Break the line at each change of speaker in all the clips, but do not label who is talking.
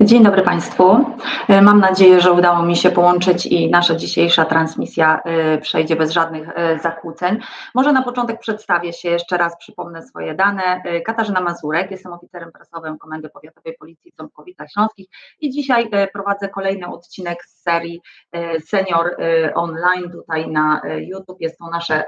Dzień dobry Państwu. E, Mam nadzieję, że udało mi się połączyć i nasza dzisiejsza transmisja e, przejdzie bez żadnych e, zakłóceń. Może na początek przedstawię się jeszcze raz, przypomnę swoje dane. Katarzyna Mazurek, jestem oficerem prasowym Komendy Powiatowej Policji w Ząbkowicach Śląskich i dzisiaj prowadzę kolejny odcinek z serii Senior Online tutaj na YouTube. Jest to nasze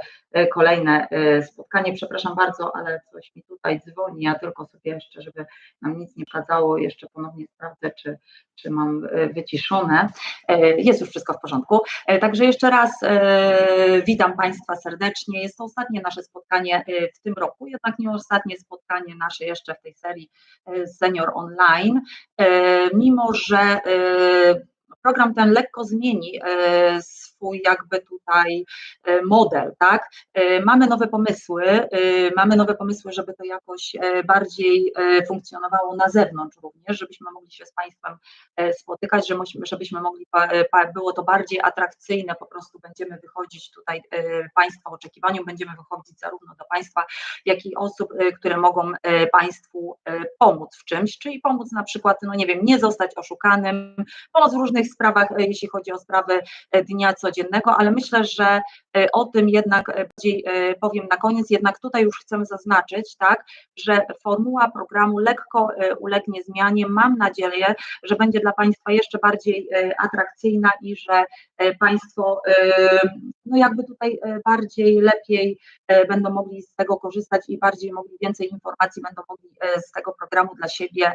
kolejne spotkanie. Przepraszam bardzo, ale coś mi tutaj dzwoni. Ja tylko sobie jeszcze, żeby nam nic nie przeszkadzało, jeszcze ponownie sprawdzę, czy, czy mam e, wyciszone. E, Jest już wszystko w porządku. E, Także jeszcze raz witam Państwa serdecznie. Jest to ostatnie nasze spotkanie w tym roku, jednak nie ostatnie spotkanie nasze jeszcze w tej serii Senior Online. Mimo, że program ten lekko zmieni swój jakby tutaj e, model, tak? E, Mamy nowe pomysły, e, mamy nowe pomysły, żeby to jakoś bardziej funkcjonowało na zewnątrz również, żebyśmy mogli się z Państwem spotykać, żebyśmy mogli, było to bardziej atrakcyjne, po prostu będziemy wychodzić tutaj Państwa oczekiwaniom, będziemy wychodzić zarówno do Państwa, jak i osób, które mogą Państwu pomóc w czymś, czyli pomóc na przykład, no nie wiem, nie zostać oszukanym, pomoc w różnych sprawach, jeśli chodzi o sprawy dnia codziennego, ale myślę, że e, o tym jednak e, bardziej e, powiem na koniec, jednak tutaj już chcę zaznaczyć, tak, że formuła programu lekko ulegnie zmianie. Mam nadzieję, że będzie dla Państwa jeszcze bardziej atrakcyjna i że Państwo no jakby tutaj bardziej, lepiej będą mogli z tego korzystać i bardziej mogli więcej informacji będą mogli z tego programu dla siebie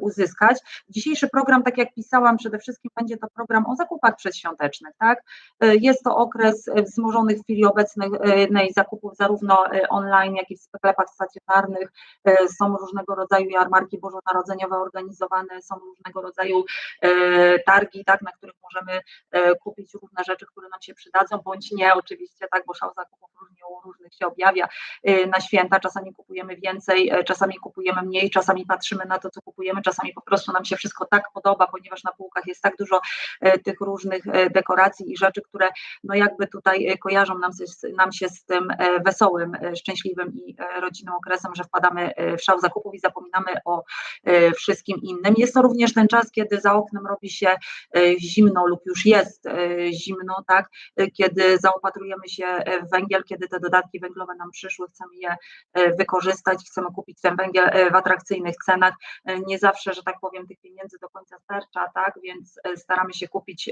uzyskać. Dzisiejszy program, tak jak pisałam, przede wszystkim będzie to program o zakupach przedświątecznych, tak? E, Jest to okres e, wzmożonych w chwili obecnej e, zakupów zarówno online, jak i w sklepach stacjonarnych. Są różnego rodzaju jarmarki bożonarodzeniowe organizowane, są różnego rodzaju targi, tak, na których możemy kupić różne rzeczy, które nam się przydadzą, bądź nie oczywiście, tak, bo szał zakupów różnie u różnych się objawia na święta, czasami kupujemy więcej, czasami kupujemy mniej, czasami patrzymy na to, co kupujemy, czasami po prostu nam się wszystko tak podoba, ponieważ na półkach jest tak dużo tych różnych e, i rzeczy, które no jakby tutaj e, kojarzą nam się, nam się z tym e, wesołym, e, szczęśliwym i rodzinnym okresem, że wpadamy w szał zakupów i zapominamy o wszystkim innym. Jest to również ten czas, kiedy za oknem robi się zimno lub już jest zimno, tak, kiedy zaopatrujemy się w węgiel, kiedy te dodatki węglowe nam przyszły, chcemy je wykorzystać, chcemy kupić ten węgiel w atrakcyjnych cenach. Nie zawsze, że tak powiem, tych pieniędzy do końca starcza, tak, więc staramy się kupić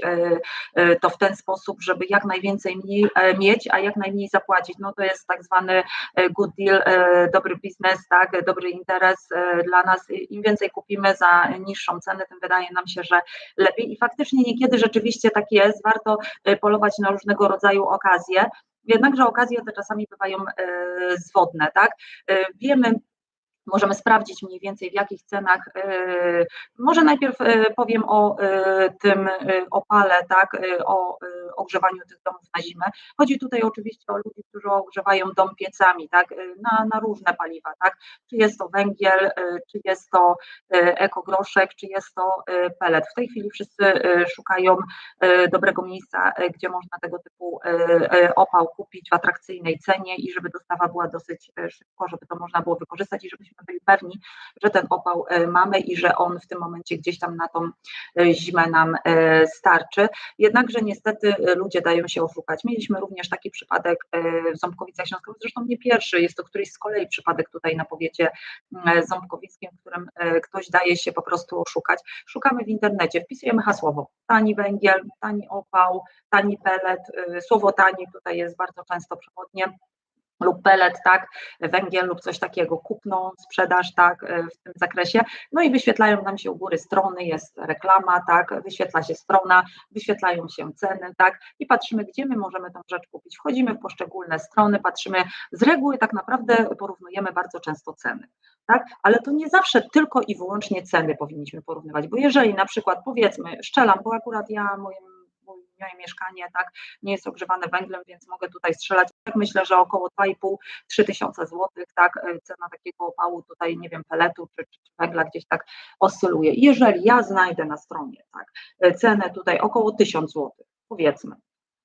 to w ten sposób, żeby jak najwięcej mniej mieć, a jak najmniej zapłacić. No to jest tak zwany e, good deal, e, dobry biznes, tak, dobry interes e, dla nas. Im więcej kupimy za niższą cenę, tym wydaje nam się, że lepiej. I faktycznie niekiedy rzeczywiście tak jest, warto polować na różnego rodzaju okazje. Jednakże okazje te czasami bywają zwodne, tak? Wiemy, możemy sprawdzić mniej więcej w jakich cenach. e, Może najpierw e, powiem o e, tym opale, tak, o ogrzewaniu tych domów na zimę. Chodzi tutaj oczywiście o ludzi, którzy ogrzewają dom piecami, tak, na, na różne paliwa, tak, czy jest to węgiel, czy jest to ekogroszek, czy jest to pelet. W tej chwili wszyscy szukają dobrego miejsca, gdzie można tego typu opał kupić w atrakcyjnej cenie i żeby dostawa była dosyć szybko, żeby to można było wykorzystać i żebyśmy byli pewni, że ten opał e, mamy i że on w tym momencie gdzieś tam na tą e, zimę nam e, starczy. Jednakże niestety ludzie dają się oszukać. Mieliśmy również taki przypadek w Ząbkowicach Śląskowych, zresztą nie pierwszy, jest to któryś z kolei przypadek tutaj na powiecie ząbkowickim, w którym ktoś daje się po prostu oszukać. Szukamy w internecie, wpisujemy hasłowo tani węgiel, tani opał, tani pelet, słowo tani tutaj jest bardzo często przewodnie lub pelet, tak, węgiel lub coś takiego, kupno, sprzedaż, tak, y, w tym zakresie. No i wyświetlają nam się u góry strony, jest reklama, tak, wyświetla się strona, wyświetlają się ceny, tak, i patrzymy, gdzie my możemy tą rzecz kupić. Wchodzimy w poszczególne strony, patrzymy, z reguły tak naprawdę porównujemy bardzo często ceny, tak, ale to nie zawsze tylko i wyłącznie ceny powinniśmy porównywać, bo jeżeli na przykład powiedzmy, szczelam, bo akurat ja moim moje mieszkanie tak nie jest ogrzewane węglem, więc mogę tutaj strzelać. Tak myślę, że około 2,5-3 tysiące złotych, tak, e, cena takiego opału tutaj, nie wiem, peletu czy, czy, węgla gdzieś tak oscyluje. Jeżeli ja znajdę na stronie, tak, e, cenę tutaj około 1000 złotych, powiedzmy,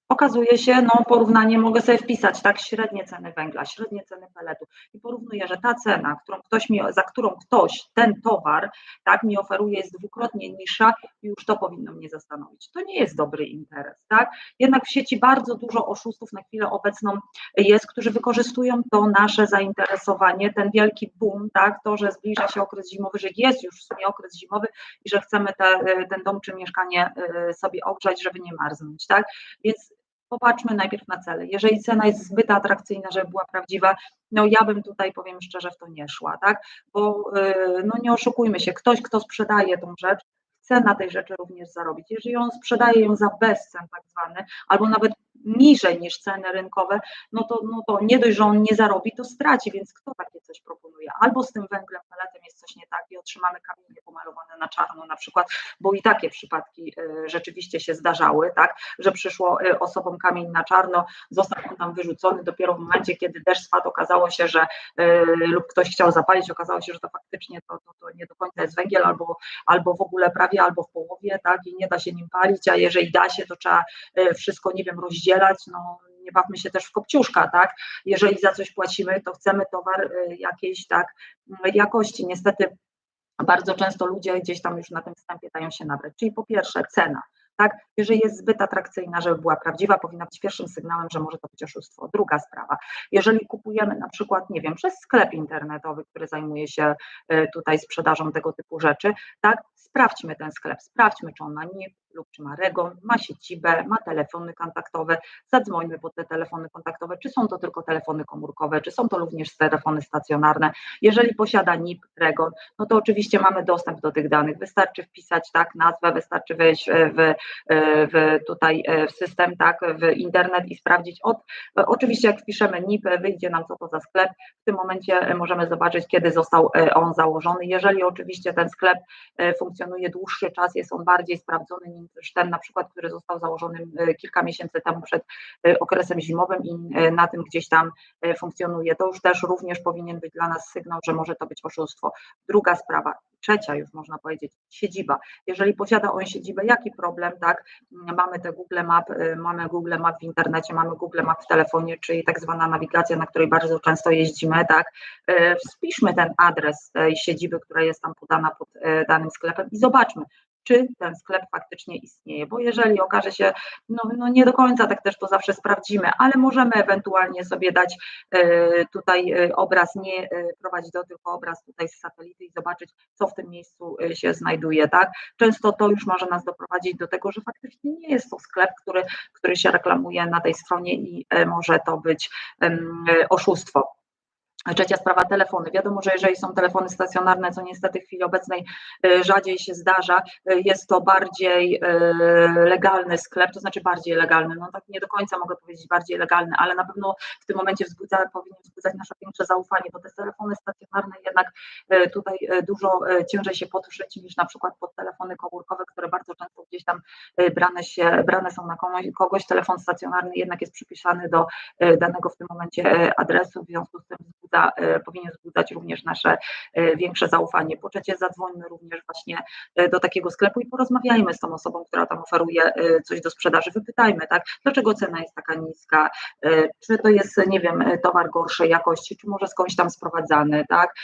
okazuje się, no porównanie mogę sobie wpisać, tak, średnie ceny węgla, średnie ceny peletu. I porównuję, że ta cena, którą ktoś mi, za którą ktoś ten towar, tak, mi oferuje jest dwukrotnie niższa i już to powinno mnie zastanowić. To nie jest dobry interes, tak, jednak w sieci bardzo dużo oszustów na chwilę obecną jest, którzy wykorzystują to nasze zainteresowanie, ten wielki boom, tak, to, że zbliża się okres zimowy, że jest już w sumie okres zimowy i że chcemy te, ten dom czy mieszkanie y, sobie ogrzać, żeby nie marznąć, tak, więc popatrzmy najpierw na cele. Jeżeli cena jest zbyt atrakcyjna, żeby była prawdziwa, no ja bym tutaj, powiem szczerze, w to nie szła, tak? Bo y, no nie oszukujmy się, ktoś, kto sprzedaje tą rzecz, chce na tej rzeczy również zarobić. Jeżeli on sprzedaje ją za bezcen tak zwany, albo nawet niżej niż ceny rynkowe, no to, no to nie dość, że on nie zarobi, to straci, więc kto takie coś proponuje? Albo z tym węglem peletem jest coś nie tak i otrzymamy kamienie pomalowane na czarno na przykład, bo i takie przypadki y, rzeczywiście się zdarzały, tak, że przyszło y, osobom kamień na czarno, został on tam wyrzucony dopiero w momencie, kiedy deszcz spadł, okazało się, że y, lub ktoś chciał zapalić, okazało się, że to faktycznie to, to, to nie do końca jest węgiel, albo, albo w ogóle prawie, albo w połowie, tak, i nie da się nim palić, a jeżeli da się, to trzeba wszystko, nie wiem, rozdzielić rozdzielać, no nie bawmy się też w kopciuszka, tak? Jeżeli za coś płacimy, to chcemy towar y, jakiejś tak jakości. Niestety bardzo często ludzie gdzieś tam już na tym wstępie dają się nabrać. Czyli po pierwsze cena, tak? Jeżeli jest zbyt atrakcyjna, żeby była prawdziwa, powinna być pierwszym sygnałem, że może to być oszustwo. Druga sprawa, jeżeli kupujemy na przykład, nie wiem, przez sklep internetowy, który zajmuje się y, tutaj sprzedażą tego typu rzeczy, tak? Sprawdźmy ten sklep, sprawdźmy, czy on ma NIP, lub czy ma Regon, ma siedzibę, ma telefony kontaktowe, zadzwońmy po te telefony kontaktowe, czy są to tylko telefony komórkowe, czy są to również telefony stacjonarne. Jeżeli posiada NIP, Regon, no to oczywiście mamy dostęp do tych danych, wystarczy wpisać tak nazwę, wystarczy wejść w, w tutaj w system, tak, w internet i sprawdzić od, oczywiście jak wpiszemy NIP, wyjdzie nam co to za sklep, w tym momencie możemy zobaczyć, kiedy został on założony. Jeżeli oczywiście ten sklep funkcjonuje dłuższy czas, jest on bardziej sprawdzony nim niż ten na przykład, który został założony e, kilka miesięcy temu przed e, okresem zimowym i e, na tym gdzieś tam funkcjonuje. To już też również powinien być dla nas sygnał, że może to być oszustwo. Druga sprawa, trzecia już można powiedzieć, siedziba. Jeżeli posiada on siedzibę, jaki problem, tak? Mamy te Google Map, mamy Google Map w internecie, mamy Google Map w telefonie, czyli tak zwana nawigacja, na której bardzo często jeździmy, tak? Wspiszmy ten adres tej siedziby, która jest tam podana pod danym sklepem i zobaczmy, czy ten sklep faktycznie istnieje, bo jeżeli okaże się, no, no nie do końca tak też to zawsze sprawdzimy, ale możemy ewentualnie sobie dać e, tutaj e, obraz, nie e, prowadzić do tylko obraz tutaj z satelity i zobaczyć, co w tym miejscu się znajduje, tak? Często to już może nas doprowadzić do tego, że faktycznie nie jest to sklep, który, który się reklamuje na tej stronie i może to być oszustwo. Trzecia sprawa, telefony. Wiadomo, że jeżeli są telefony stacjonarne, co niestety w chwili obecnej e, rzadziej się zdarza, e, jest to bardziej e, legalny sklep, to znaczy bardziej legalny, no tak nie do końca mogę powiedzieć bardziej legalny, ale na pewno w tym momencie wzbudza, powinien wzbudzać nasze większe zaufanie, bo te telefony stacjonarne jednak tutaj dużo ciężej się podszyć niż na przykład pod telefony komórkowe, które bardzo często gdzieś tam brane, się, brane są na kogoś. Telefon stacjonarny jednak jest przypisany do danego w tym momencie adresu, w związku z tym wzbudza e, powinien wzbudzać również nasze e, większe zaufanie. Po trzecie, zadzwońmy również właśnie e, do takiego sklepu i porozmawiajmy z tą osobą, która tam oferuje coś do sprzedaży. Wypytajmy, tak, dlaczego cena jest taka niska, czy to jest, nie wiem, towar gorszej jakości, czy może skądś tam sprowadzany, tak.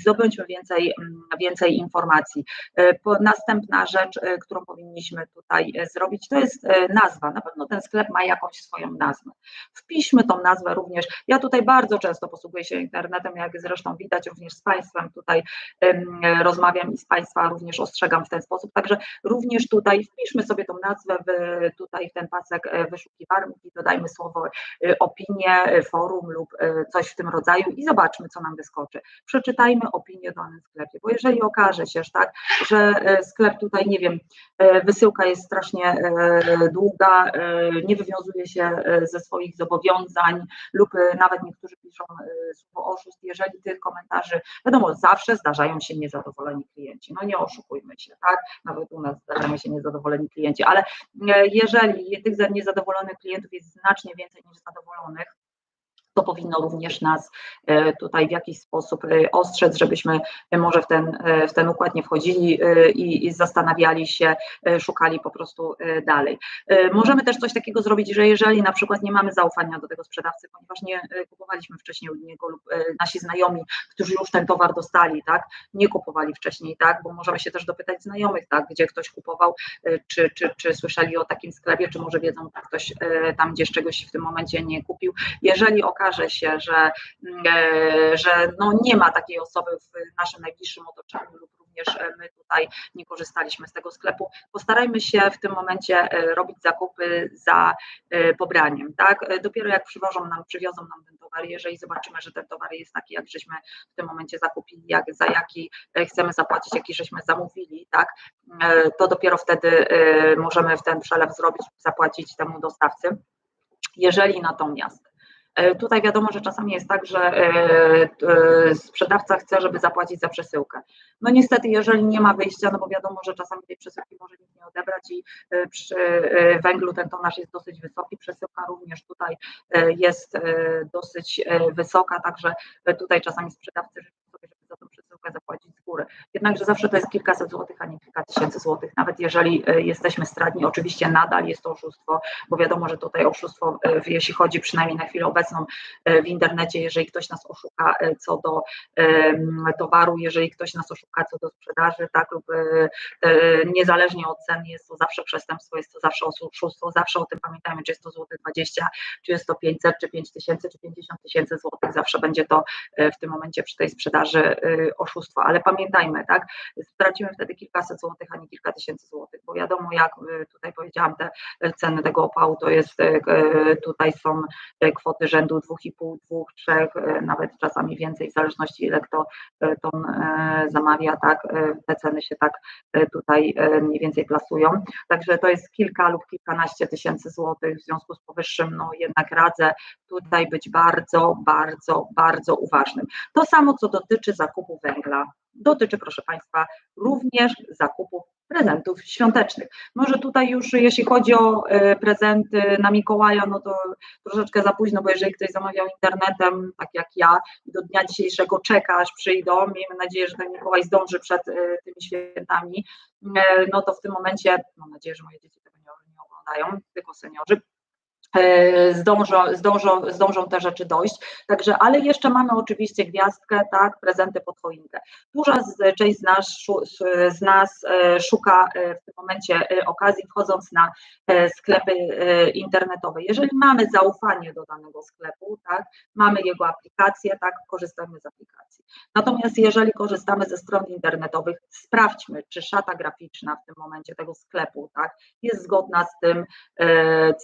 Zdobądźmy więcej, więcej informacji. Następna rzecz, którą powinniśmy tutaj zrobić, to jest nazwa. Na pewno ten sklep ma jakąś swoją nazwę. Wpiszmy tą nazwę również. Ja tutaj bardzo często posługuję się internetem, jak zresztą widać również z Państwem tutaj rozmawiam i z Państwa również ostrzegam w ten sposób. Także również tutaj wpiszmy sobie tą nazwę w, tutaj w ten pasek e, wyszukiwarki, dodajmy słowo e, opinie, e, forum lub coś w tym rodzaju i zobaczmy, co nam wyskoczy. Przeczytajmy opinię o danym sklepie, bo jeżeli okaże się, że tak, że sklep tutaj, nie wiem, wysyłka jest strasznie długa, nie wywiązuje się ze swoich zobowiązań lub nawet niektórzy piszą słowo oszust, jeżeli tych komentarzy, wiadomo, zawsze zdarzają się niezadowoleni klienci, no nie oszukujmy się, tak, nawet u nas zdarzają się niezadowoleni klienci, ale e, jeżeli tych niezadowolonych klientów jest znacznie więcej niż zadowolonych, to powinno również nas e, tutaj w jakiś sposób e, ostrzec, żebyśmy może w ten, e, w ten układ nie wchodzili i, i zastanawiali się, szukali po prostu dalej. Możemy też coś takiego zrobić, że jeżeli na przykład nie mamy zaufania do tego sprzedawcy, ponieważ nie kupowaliśmy wcześniej od niego lub nasi znajomi, którzy już ten towar dostali, tak, nie kupowali wcześniej, tak, bo możemy się też dopytać znajomych, tak, gdzie ktoś kupował, czy, czy, czy słyszeli o takim sklepie, czy może wiedzą, że ktoś tam gdzieś czegoś w tym momencie nie kupił. Jeżeli okaże się, że, mm, e, że no nie ma takiej osoby w naszym najbliższym otoczeniu lub również e, my tutaj nie korzystaliśmy z tego sklepu, postarajmy się w tym momencie e, robić zakupy za pobraniem, tak? Dopiero jak przywożą nam, przywiozą nam ten towar, jeżeli zobaczymy, że ten towar jest taki, jak żeśmy w tym momencie zakupili, jak, za jaki chcemy zapłacić, jaki żeśmy zamówili, tak? To dopiero wtedy możemy w ten przelew zrobić, zapłacić temu dostawcy. Jeżeli natomiast tutaj wiadomo, że czasami jest tak, że e, e, sprzedawca chce, żeby zapłacić za przesyłkę. No niestety, jeżeli nie ma wyjścia, no bo wiadomo, że czasami tej przesyłki może nikt nie odebrać i przy węglu ten tonaż jest dosyć wysoki, przesyłka również tutaj jest dosyć wysoka, także tutaj czasami sprzedawcy życzą sobie, żeby za tą przesyłkę zapłacić z góry. Jednakże zawsze to jest kilkaset złotych, a nie tysięcy złotych, nawet jeżeli jesteśmy stradni, oczywiście nadal jest to oszustwo, bo wiadomo, że tutaj oszustwo, jeśli chodzi przynajmniej na chwilę obecną, e, w internecie, jeżeli ktoś nas oszuka e, co do towaru, jeżeli ktoś nas oszuka co do sprzedaży, tak, lub e, niezależnie od ceny jest to zawsze przestępstwo, jest to zawsze oszustwo, zawsze o tym pamiętajmy, czy jest to złotych 20, czy jest to 500, czy 5 tysięcy, czy 50 tysięcy złotych, zawsze będzie to w tym momencie przy tej sprzedaży oszustwo, ale pamiętajmy, tak, stracimy wtedy kilkaset złotych, a nie kilka tysięcy złotych, bo wiadomo, jak tutaj powiedziałam, te ceny tego opału to jest, tutaj są kwoty rzędu rzędu 2,5, 2, 3, nawet czasami więcej, w zależności ile kto e, ton e, zamawia, tak, e, te ceny się tak tutaj mniej więcej plasują. Także to jest kilka lub kilkanaście tysięcy złotych, w związku z powyższym, no jednak radzę tutaj być bardzo, bardzo, bardzo uważnym. To samo, co dotyczy zakupu węgla dotyczy, proszę Państwa, również zakupu prezentów świątecznych. Może tutaj już jeśli chodzi o e, prezenty na Mikołaja, no to troszeczkę za późno, bo jeżeli ktoś zamawiał internetem, tak jak ja, do dnia dzisiejszego czeka, aż przyjdą, miejmy nadzieję, że ten Mikołaj zdąży przed e, tymi świętami, e, no to w tym momencie, mam nadzieję, że moje dzieci tego nie, oglądają, tylko seniorzy, zdążą, zdążą, zdążą te rzeczy dojść. Także, ale jeszcze mamy oczywiście gwiazdkę, tak, prezenty pod choinkę. Duża z, część z nas, z nas e, szuka e, w tym momencie okazji, wchodząc na sklepy internetowe. Jeżeli mamy zaufanie do danego sklepu, tak, mamy jego aplikację, tak, korzystamy z aplikacji. Natomiast jeżeli korzystamy ze stron internetowych, sprawdźmy, czy szata graficzna w tym momencie tego sklepu, tak, jest zgodna z tym,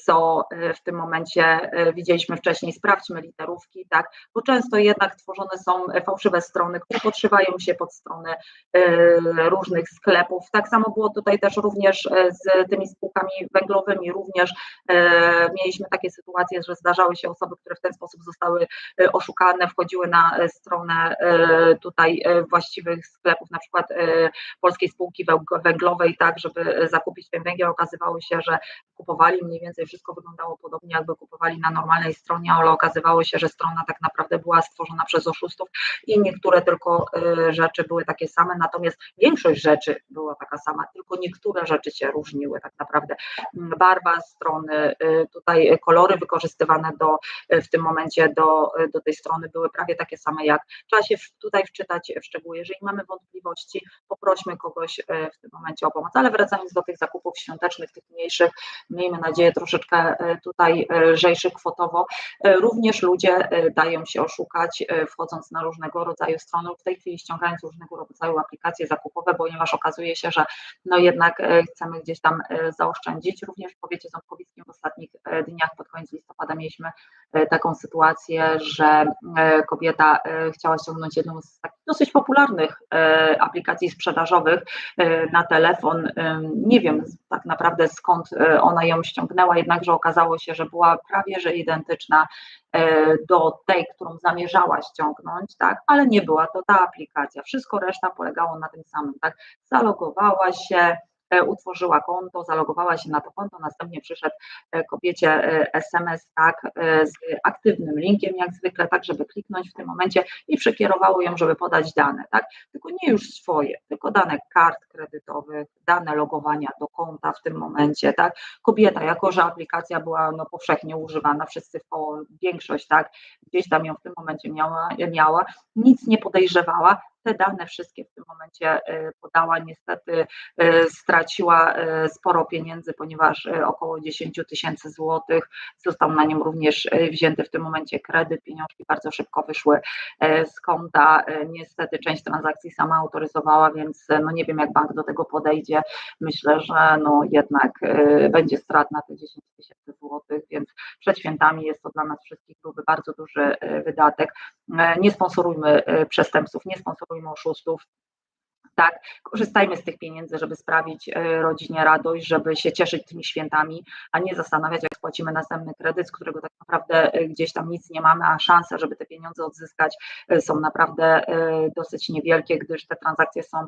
co w tym momencie e, widzieliśmy wcześniej, sprawdźmy literówki, tak, bo często jednak tworzone są fałszywe strony, które podszywają się pod strony e, różnych sklepów. Tak samo było tutaj też również e, z tymi spółkami węglowymi, również mieliśmy takie sytuacje, że zdarzały się osoby, które w ten sposób zostały oszukane, wchodziły na stronę tutaj właściwych sklepów, na przykład polskiej spółki węglowej, tak, żeby zakupić ten węgiel, okazywało się, że kupowali mniej więcej wszystko wyglądało podobnie jakby kupowali na normalnej stronie, ale okazywało się, że strona tak naprawdę była stworzona przez oszustów i niektóre tylko y, rzeczy były takie same, natomiast większość rzeczy była taka sama, tylko niektóre rzeczy się różniły tak naprawdę. Mm, barwa strony, y, tutaj kolory wykorzystywane do, y, w tym momencie do, do tej strony były prawie takie same jak, trzeba się tutaj wczytać w szczegóły, jeżeli mamy wątpliwości, poprośmy kogoś w tym momencie o pomoc, ale wracając do tych zakupów świątecznych, tych mniejszych, miejmy nadzieję troszeczkę tutaj lżejszych kwotowo, e, również ludzie e, dają się oszukać, e, wchodząc na różnego rodzaju strony, w tej chwili ściągając różnego rodzaju aplikacje zakupowe, ponieważ okazuje się, że no jednak chcemy gdzieś tam zaoszczędzić. Również w powiecie ząbkowickim w ostatnich dniach, pod koniec listopada mieliśmy taką sytuację, że kobieta chciała ściągnąć jedną z takich dosyć popularnych aplikacji sprzedażowych na telefon. Nie wiem tak naprawdę skąd ona ją ściągnęła, jednakże okazało się, że była prawie że identyczna e, do tej, którą zamierzała ściągnąć, tak, ale nie była to ta aplikacja. Wszystko reszta polegało na tym samym, tak. Zalogowała się, utworzyła konto, zalogowała się na to konto, następnie przyszedł kobiecie SMS tak z aktywnym linkiem jak zwykle, tak żeby kliknąć w tym momencie i przekierowało ją, żeby podać dane, tak? Tylko nie już swoje, tylko dane kart kredytowych, dane logowania do konta w tym momencie, tak? Kobieta, jako że aplikacja była no, powszechnie używana, wszyscy w większość, tak, gdzieś tam ją w tym momencie miała, miała nic nie podejrzewała, te dane wszystkie w tym momencie y, podała. Niestety y, straciła y, sporo pieniędzy, ponieważ około 10 tysięcy złotych został na nią również wzięty w tym momencie kredyt. Pieniążki bardzo szybko wyszły z konta. Niestety część transakcji sama autoryzowała, więc no nie wiem, jak bank do tego podejdzie. Myślę, że no jednak będzie strat na te 10 tysięcy złotych, więc przed świętami jest to dla nas wszystkich byłby bardzo duży wydatek. Nie sponsorujmy przestępców, nie sponsorujmy mimo oszustów. Tak, korzystajmy z tych pieniędzy, żeby sprawić e, rodzinie radość, żeby się cieszyć tymi świętami, a nie zastanawiać, jak spłacimy następny kredyt, z którego tak naprawdę e, gdzieś tam nic nie mamy, a szanse, żeby te pieniądze odzyskać e, są naprawdę dosyć niewielkie, gdyż te transakcje są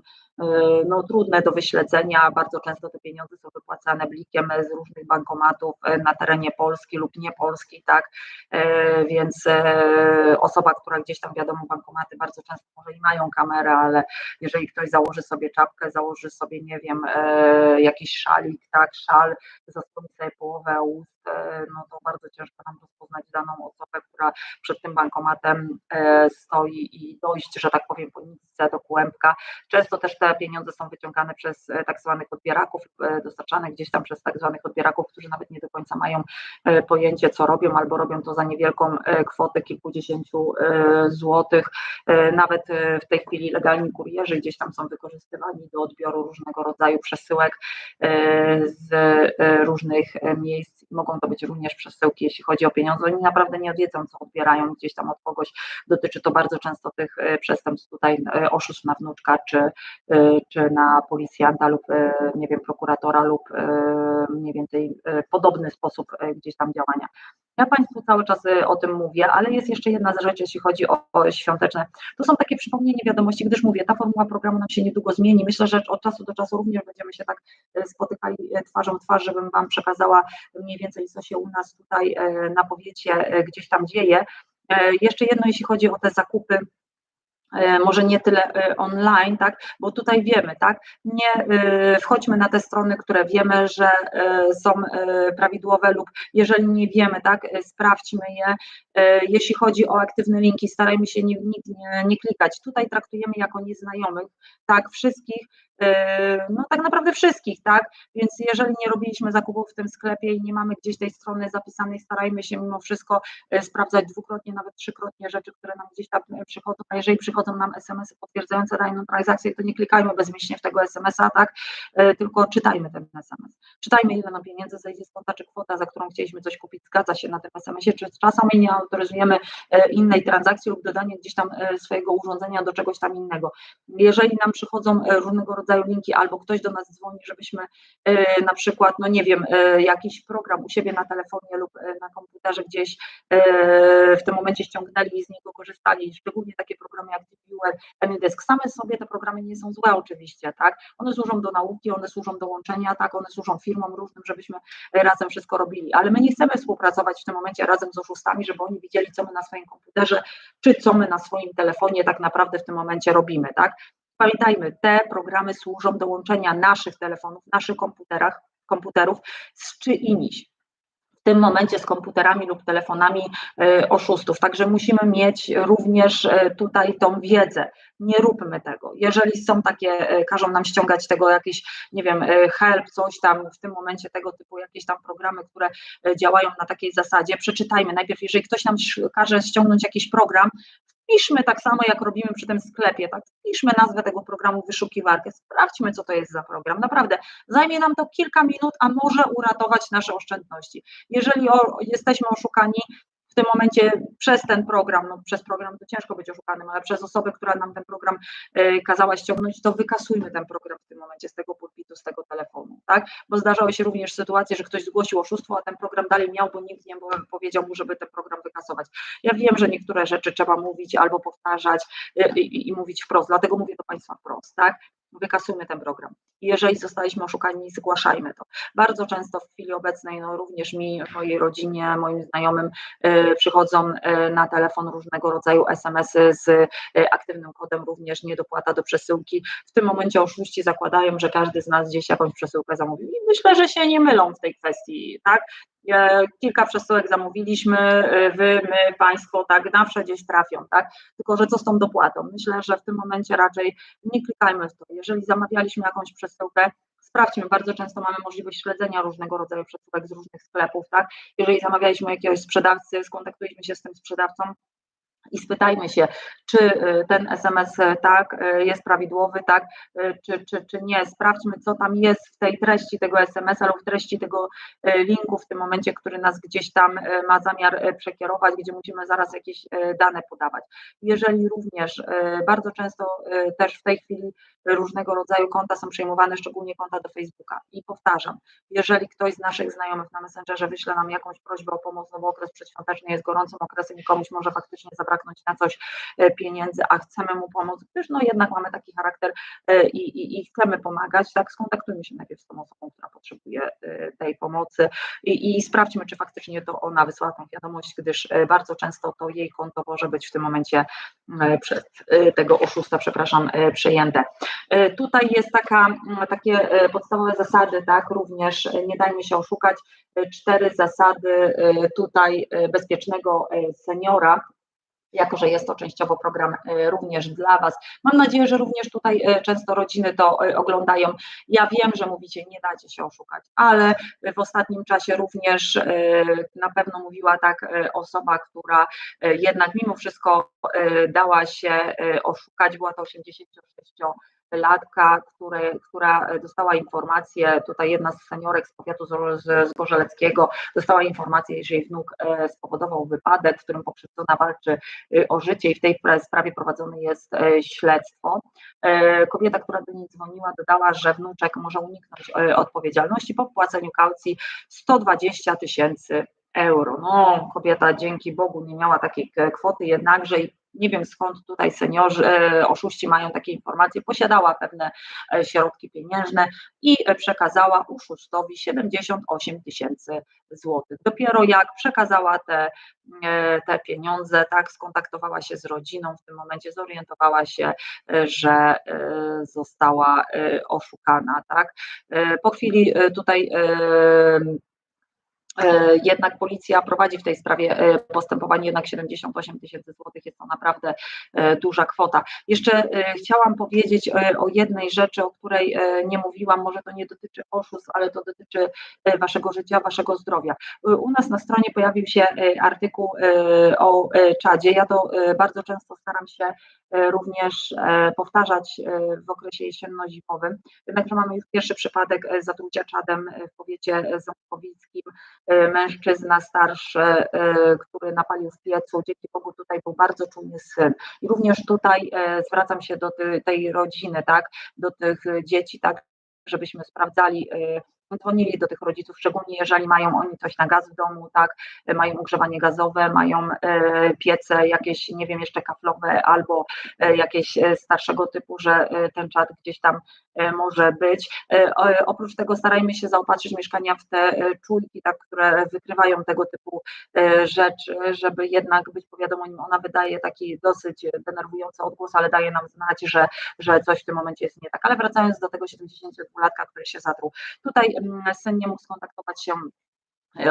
no, trudne do wyśledzenia. Bardzo często te pieniądze są wypłacane blikiem z różnych bankomatów na terenie Polski lub nie Polski, tak, więc osoba, która gdzieś tam wiadomo, bankomaty bardzo często może i mają kamerę, ale jeżeli ktoś założy sobie czapkę, założy sobie, nie wiem, e, jakiś szalik, tak, szal, zasłoni sobie połowę ust, no to bardzo ciężko nam rozpoznać daną osobę, która przed tym bankomatem e, stoi i dojść, że tak powiem, po nitce do kłębka. Często też te pieniądze są wyciągane przez tak zwanych odbieraków, dostarczane gdzieś tam przez tak zwanych odbieraków, którzy nawet nie do końca mają pojęcie, co robią, albo robią to za niewielką kwotę kilkudziesięciu złotych. Nawet w tej chwili legalni kurierzy gdzieś tam są wykorzystywani do odbioru różnego rodzaju przesyłek e, z e, różnych miejsc. Mogą to być również przesyłki, jeśli chodzi o pieniądze. Oni naprawdę nie wiedzą, co odbierają gdzieś tam od kogoś. Dotyczy to bardzo często tych e, przestępstw tutaj oszustw na wnuczka, czy, czy na policjanta lub nie wiem, prokuratora lub mniej więcej podobny sposób gdzieś tam działania. Ja Państwu cały czas o tym mówię, ale jest jeszcze jedna rzecz, jeśli chodzi o, o świąteczne. To są takie przypomnienie wiadomości, gdyż mówię, ta formuła programu nam się niedługo zmieni. Myślę, że od czasu do czasu również będziemy się tak e, spotykali e, twarzą w twarz, żebym Wam przekazała mniej więcej, co się u nas tutaj na powiecie gdzieś tam dzieje. Jeszcze jedno, jeśli chodzi o te zakupy może nie tyle e, online, tak, bo tutaj wiemy, tak, nie e, wchodźmy na te strony, które wiemy, że są prawidłowe lub jeżeli nie wiemy, tak, sprawdźmy je. Jeśli chodzi o aktywne linki, starajmy się nie, nie, nie klikać. Tutaj traktujemy jako nieznajomych, tak, wszystkich, no tak naprawdę wszystkich, tak? Więc jeżeli nie robiliśmy zakupów w tym sklepie i nie mamy gdzieś tej strony zapisanej, starajmy się mimo wszystko sprawdzać dwukrotnie, nawet trzykrotnie rzeczy, które nam gdzieś tam przychodzą, a jeżeli przychodzą nam SMS-y potwierdzające daną transakcję, to nie klikajmy bezmyślnie w tego SMS-a, tak? Tylko czytajmy ten SMS. Czytajmy, ile nam pieniędzy zejdzie z konta, czy kwota, za którą chcieliśmy coś kupić, zgadza się na tym SMS-ie, czy czasami nie autoryzujemy innej transakcji lub dodania gdzieś tam swojego urządzenia do czegoś tam innego. Jeżeli nam przychodzą różnego rodzaju rodzaju linki, albo ktoś do nas dzwoni, żebyśmy e, na przykład, no nie wiem, e, jakiś program u siebie na telefonie lub e, na komputerze gdzieś w tym momencie ściągnęli i z niego korzystali, szczególnie takie programy jak DeepViewer, AnyDesk. Same sobie te programy nie są złe oczywiście, tak? One służą do nauki, one służą do łączenia, tak? One służą firmom różnym, żebyśmy razem wszystko robili, ale my nie chcemy współpracować w tym momencie razem z oszustami, żeby oni widzieli, co my na swoim komputerze, czy co my na swoim telefonie tak naprawdę w tym momencie robimy, tak? Pamiętajmy, te programy służą do łączenia naszych telefonów, naszych komputerach, komputerów z czyimiś w tym momencie z komputerami lub telefonami e, oszustów. Także musimy mieć również e, tutaj tą wiedzę. Nie róbmy tego. Jeżeli są takie, e, każą nam ściągać tego jakieś, nie wiem, help, coś tam, w tym momencie tego typu jakieś tam programy, które działają na takiej zasadzie, przeczytajmy najpierw, jeżeli ktoś nam każe ściągnąć jakiś program, Piszmy tak samo, jak robimy przy tym sklepie, tak? Piszmy nazwę tego programu, wyszukiwarkę, sprawdźmy, co to jest za program. Naprawdę, zajmie nam to kilka minut, a może uratować nasze oszczędności. Jeżeli o, jesteśmy oszukani, tym momencie przez ten program, no przez program to ciężko być oszukanym, ale przez osobę, która nam ten program y, kazała ściągnąć, to wykasujmy ten program w tym momencie z tego pulpitu, z tego telefonu, tak? Bo zdarzały się również sytuacje, że ktoś zgłosił oszustwo, a ten program dalej miał, bo nikt nie powiedział mu, żeby ten program wykasować. Ja wiem, że niektóre rzeczy trzeba mówić albo powtarzać y, i, i mówić wprost, dlatego mówię do Państwa wprost, tak? Wykasujmy ten program. Jeżeli zostaliśmy oszukani, zgłaszajmy to. Bardzo często w chwili obecnej, no również mi, mojej rodzinie, moim znajomym y, przychodzą y, na telefon różnego rodzaju SMS-y z y, aktywnym kodem, również niedopłata do przesyłki. W tym momencie oszuści zakładają, że każdy z nas gdzieś jakąś przesyłkę zamówił i myślę, że się nie mylą w tej kwestii, tak? Kilka przesyłek zamówiliśmy, wy, my, państwo, tak, zawsze gdzieś trafią, tak? Tylko, że co z tą dopłatą? Myślę, że w tym momencie raczej nie klikajmy w to. Jeżeli zamawialiśmy jakąś przesyłkę, sprawdźmy, bardzo często mamy możliwość śledzenia różnego rodzaju przesyłek z różnych sklepów, tak? Jeżeli zamawialiśmy jakiegoś sprzedawcy, skontaktujmy się z tym sprzedawcą, i spytajmy się, czy y, ten SMS y, tak y, jest prawidłowy, tak, czy, czy, czy nie. Sprawdźmy, co tam jest w tej treści tego SMS lub w treści tego linku w tym momencie, który nas gdzieś tam ma zamiar przekierować, gdzie musimy zaraz jakieś dane podawać. Jeżeli również bardzo często też w tej chwili różnego rodzaju konta są przejmowane, szczególnie konta do Facebooka. I powtarzam, jeżeli ktoś z naszych znajomych na Messengerze wyśle nam jakąś prośbę o pomoc, no bo okres przedświąteczny jest gorącym okresem i komuś może faktycznie zabraknąć na coś e, pieniędzy, a chcemy mu pomóc, gdyż no jednak mamy taki charakter e, i, i, i chcemy pomagać, tak, skontaktujmy się najpierw z tą osobą, która potrzebuje e, tej pomocy i, i sprawdźmy, czy faktycznie to ona wysłała tą wiadomość, gdyż bardzo często to jej konto może być w tym momencie przez tego oszusta, przepraszam, przejęte. Tutaj jest taka, takie podstawowe zasady, tak, również nie dajmy się oszukać, cztery zasady tutaj bezpiecznego seniora, jako że jest to częściowo program również dla Was. Mam nadzieję, że również tutaj często rodziny to oglądają. Ja wiem, że mówicie, nie dacie się oszukać, ale w ostatnim czasie również na pewno mówiła tak osoba, która jednak mimo wszystko dała się oszukać, była to 86 latka, która dostała informację, tutaj jedna z seniorek z powiatu zgorzeleckiego dostała informację, że jej wnuk e, spowodował wypadek, w którym pokrzywdzona walczy e, o życie i w tej sprawie prowadzone jest e, śledztwo. Kobieta, która do niej dzwoniła, dodała, że wnuczek może uniknąć odpowiedzialności po wpłaceniu kaucji 120 tysięcy euro. No, kobieta dzięki Bogu nie miała takiej kwoty, jednakże nie wiem skąd tutaj seniorzy, e, oszuści mają takie informacje, posiadała pewne e, środki pieniężne i przekazała oszustowi 78 tysięcy złotych. Dopiero jak przekazała te, e, te pieniądze, tak, skontaktowała się z rodziną, w tym momencie zorientowała się, że została oszukana, tak. Po chwili tutaj E, jednak policja prowadzi w tej sprawie e, postępowanie, jednak 78 tysięcy złotych jest to naprawdę e, duża kwota. Jeszcze chciałam powiedzieć o jednej rzeczy, o której nie mówiłam, może to nie dotyczy oszustw, ale to dotyczy waszego życia, waszego zdrowia. U nas na stronie pojawił się artykuł o czadzie. Ja to bardzo często staram się również powtarzać w okresie jesienno-zimowym. Jednakże mamy już pierwszy przypadek zatrucia czadem w powiecie ząbkowickim. E, mężczyzna starszy, e, który napalił w piecu, dzięki Bogu tutaj był bardzo czujny syn. I również tutaj e, zwracam się do tej rodziny, tak, do tych dzieci, tak, żebyśmy sprawdzali dzwonili do tych rodziców, szczególnie jeżeli mają oni coś na gaz w domu, tak, mają ogrzewanie gazowe, mają e, piece jakieś, nie wiem, jeszcze kaflowe albo e, jakieś e, starszego typu, że ten czat gdzieś tam może być. Oprócz tego starajmy się zaopatrzyć mieszkania w te czujki, tak, które wykrywają tego typu rzeczy, żeby jednak być powiadomym, ona wydaje taki dosyć denerwujący odgłos, ale daje nam znać, że, że coś w tym momencie jest nie tak. Ale wracając do tego 72-latka, który się zatruł. Tutaj syn mógł skontaktować się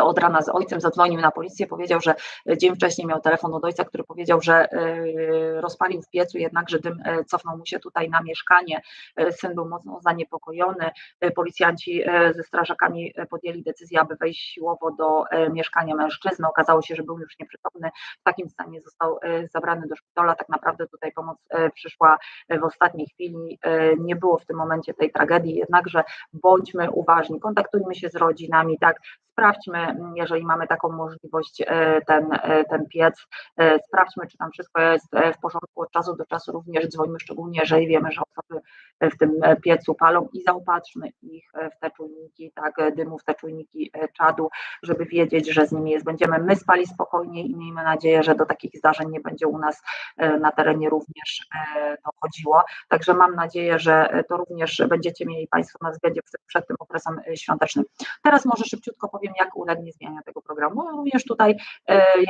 od rana z ojcem, zadzwonił na policję, powiedział, że dzień wcześniej miał telefon od ojca, który powiedział, że e, rozpalił w piecu, jednakże dym e, cofnął mu się tutaj na mieszkanie. Syn był mocno zaniepokojony. Policjanci ze strażakami podjęli decyzję, aby wejść siłowo do mieszkania mężczyzny. Okazało się, że był już nieprzytomny. W takim stanie został zabrany do szpitala. Tak naprawdę tutaj pomoc przyszła w ostatniej chwili. Nie było w tym momencie tej tragedii, jednakże bądźmy uważni, kontaktujmy się z rodzinami, tak, sprawdźmy, jeżeli mamy taką możliwość, e, ten, e, ten piec, e, sprawdźmy, czy tam wszystko jest w porządku od czasu do czasu, również dzwonimy, szczególnie jeżeli wiemy, że osoby w tym piecu palą i zaopatrzmy ich w te czujniki, tak, dymów, te czujniki czadu, żeby wiedzieć, że z nimi jest. Będziemy my spali spokojniej i miejmy nadzieję, że do takich zdarzeń nie będzie u nas na terenie również dochodziło. Także mam nadzieję, że to również będziecie mieli Państwo na względzie przed tym okresem świątecznym. Teraz może szybciutko powiem, jak ulegnie zmianie tego programu. Również tutaj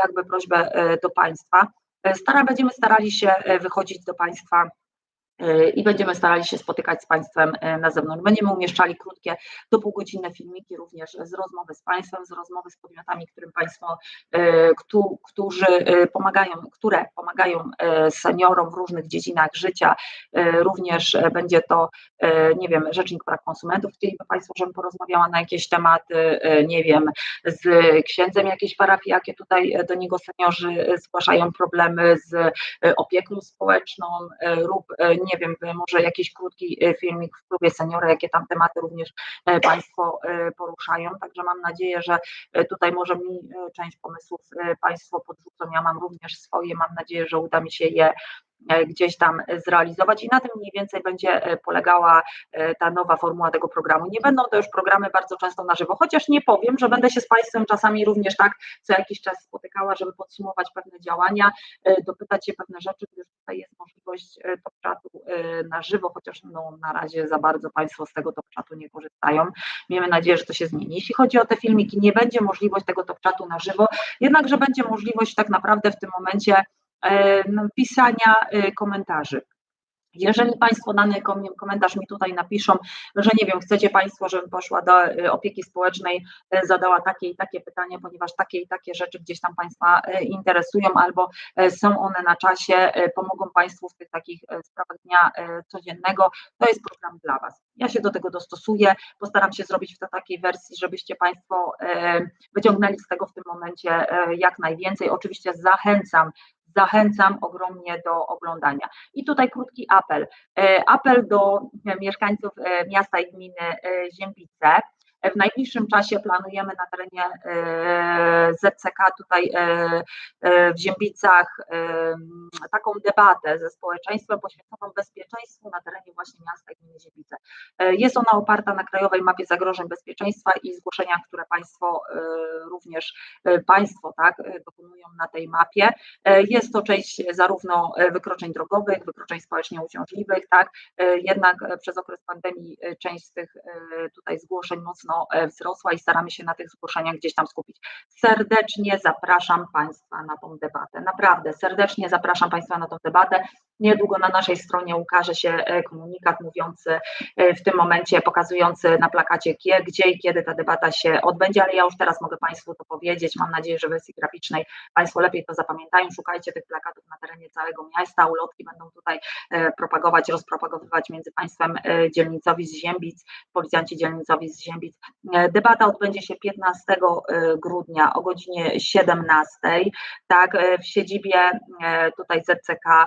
jakby prośbę do Państwa. Stara, będziemy starali się wychodzić do Państwa i będziemy starali się spotykać z Państwem e, na zewnątrz. Będziemy umieszczali krótkie, do półgodzinne filmiki również z rozmowy z Państwem, z rozmowy z podmiotami, którym Państwo, e, którzy pomagają, które pomagają seniorom w różnych dziedzinach życia. Również będzie to, nie wiem, Rzecznik Praw Konsumentów. Chcieliby Państwo, żebym porozmawiała na jakieś tematy, nie wiem, z księdzem jakiejś parafii, jakie tutaj do niego seniorzy zgłaszają problemy z opieką społeczną, lub nie wiem, może jakiś krótki e, filmik w klubie seniora, jakie tam tematy również e, Państwo e, poruszają. Także mam nadzieję, że tutaj może mi część pomysłów Państwo podrzucą. Ja mam również swoje, mam nadzieję, że uda mi się je E, gdzieś tam zrealizować i na tym mniej więcej będzie e, polegała e, ta nowa formuła tego programu. Nie będą to już programy bardzo często na żywo, chociaż nie powiem, że będę się z Państwem czasami również tak co jakiś czas spotykała, żeby podsumować pewne działania, dopytać się pewne rzeczy, gdyż tutaj jest możliwość top chatu na żywo, chociaż no, na razie za bardzo Państwo z tego top chatu nie korzystają. Miejmy nadzieję, że to się zmieni. Jeśli chodzi o te filmiki, nie będzie możliwość tego top chatu na żywo, jednakże będzie możliwość tak naprawdę w tym momencie E, pisania e, komentarzy. Jeżeli Państwo dany komentarz mi tutaj napiszą, że nie wiem, chcecie Państwo, żebym poszła do e, opieki społecznej, zadała takie i takie pytanie, ponieważ takie i takie rzeczy gdzieś tam Państwa interesują albo są one na czasie, pomogą Państwu w tych takich sprawach dnia codziennego, to jest program dla Was. Ja się do tego dostosuję, postaram się zrobić w takiej wersji, żebyście Państwo wyciągnęli z tego w tym momencie jak najwięcej. Oczywiście zachęcam zachęcam ogromnie do oglądania. I tutaj krótki apel. E, apel do mieszkańców e, miasta i gminy e, Ziembice. W najbliższym czasie planujemy na terenie ZCK tutaj w Ziębicach taką debatę ze społeczeństwem poświęconą bezpieczeństwu na terenie właśnie miasta gminy Ziembice. Jest ona oparta na Krajowej Mapie Zagrożeń Bezpieczeństwa i zgłoszeniach, które Państwo również Państwo tak, dokonują na tej mapie. Jest to część zarówno wykroczeń drogowych, wykroczeń społecznie uciążliwych, tak, jednak przez okres pandemii część z tych tutaj zgłoszeń mocno wzrosła i staramy się na tych zgłoszeniach gdzieś tam skupić. Serdecznie zapraszam Państwa na tą debatę. Naprawdę serdecznie zapraszam Państwa na tą debatę. Niedługo na naszej stronie ukaże się e, komunikat mówiący e, w tym momencie, pokazujący na plakacie, gdzie i kiedy ta debata się odbędzie, ale ja już teraz mogę Państwu to powiedzieć. Mam nadzieję, że w wersji graficznej Państwo lepiej to zapamiętają. Szukajcie tych plakatów na terenie całego miasta. Ulotki będą tutaj e, propagować, rozpropagowywać między Państwem dzielnicowi z Ziębic, policjanci dzielnicowi z Ziębic. Debata odbędzie się 15 grudnia o godzinie 17. Tak, w siedzibie tutaj ZCK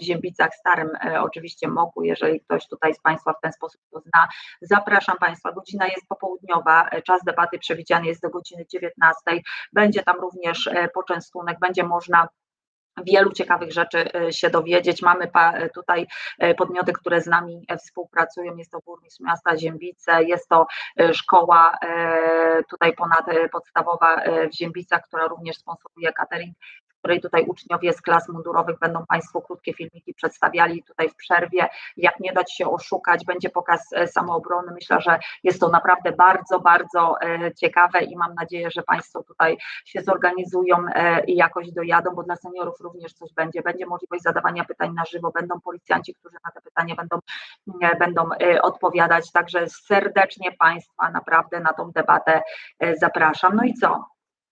w Ziębicach Starym, e, oczywiście Moku, jeżeli ktoś tutaj z Państwa w ten sposób to zna. Zapraszam Państwa, godzina jest popołudniowa, e, czas debaty przewidziany jest do godziny 19. Będzie tam również e, poczęstunek, będzie można wielu ciekawych rzeczy się dowiedzieć. Mamy tutaj podmioty, które z nami współpracują. Jest to burmistrz miasta Ziębice, jest to szkoła tutaj ponadpodstawowa w Ziębicach, która również sponsoruje catering której tutaj uczniowie z klas mundurowych będą Państwu krótkie filmiki przedstawiali tutaj w przerwie, jak nie dać się oszukać, będzie pokaz e, samoobrony. Myślę, że jest to naprawdę bardzo, bardzo e, ciekawe i mam nadzieję, że Państwo tutaj się zorganizują e, i jakoś dojadą, bo dla seniorów również coś będzie. Będzie możliwość zadawania pytań na żywo, będą policjanci, którzy na te pytania będą, będą odpowiadać, także serdecznie Państwa naprawdę na tą debatę zapraszam. No i co?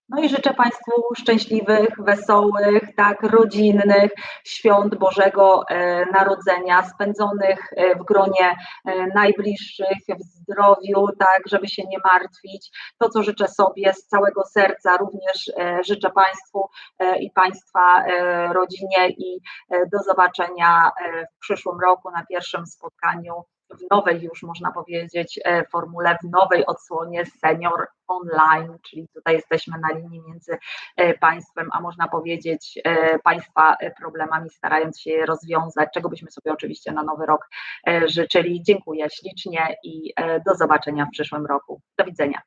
No i życzę Państwu szczęśliwych, wesołych, tak, rodzinnych świąt Bożego e, Narodzenia, spędzonych e, w gronie e, najbliższych, w zdrowiu, tak, żeby się nie martwić. To, co życzę sobie z całego serca, również życzę Państwu i Państwa rodzinie i do zobaczenia w przyszłym roku na pierwszym spotkaniu w nowej już można powiedzieć formule, w nowej odsłonie senior online, czyli tutaj jesteśmy na linii między państwem, a można powiedzieć państwa problemami, starając się je rozwiązać, czego byśmy sobie oczywiście na nowy rok życzyli. Dziękuję ślicznie i do zobaczenia w przyszłym roku. Do widzenia.